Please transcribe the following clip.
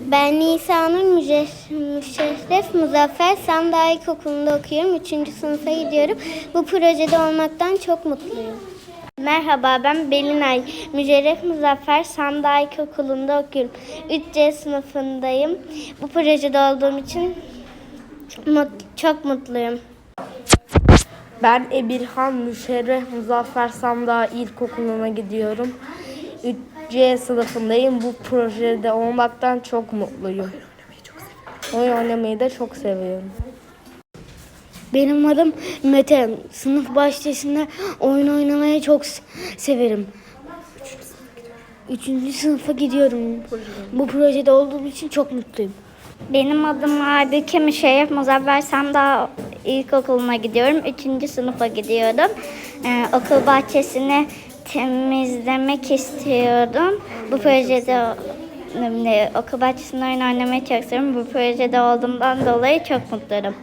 Ben Müce- Müşerref Muzaffer Samdağ İlkokulu'nda okuyorum. Üçüncü sınıfa gidiyorum. Bu projede olmaktan çok mutluyum. Merhaba ben Belinay. Mücerref Muzaffer Samdağ İlkokulu'nda okuyorum. 3C sınıfındayım. Bu projede olduğum için mut- çok mutluyum. Ben Emirhan Müşerref Muzaffer Samdağ İlkokulu'na gidiyorum. 3C sınıfındayım. Bu projede olmaktan çok mutluyum. Oyun oynamayı da çok seviyorum. Benim adım Mete. Sınıf bahçesinde oyun oynamayı çok severim. Üçüncü sınıfa gidiyorum. Bu projede olduğum için çok mutluyum. Benim adım Aybüke Müşerref Muzaffer Samdağ İlkokulu'na gidiyorum. Üçüncü sınıfa gidiyorum. Ee, okul bahçesini temizlemek istiyordum. Bu projede okul bahçesinde oyun oynamayı çok seviyorum. Bu projede olduğumdan dolayı çok mutluyum.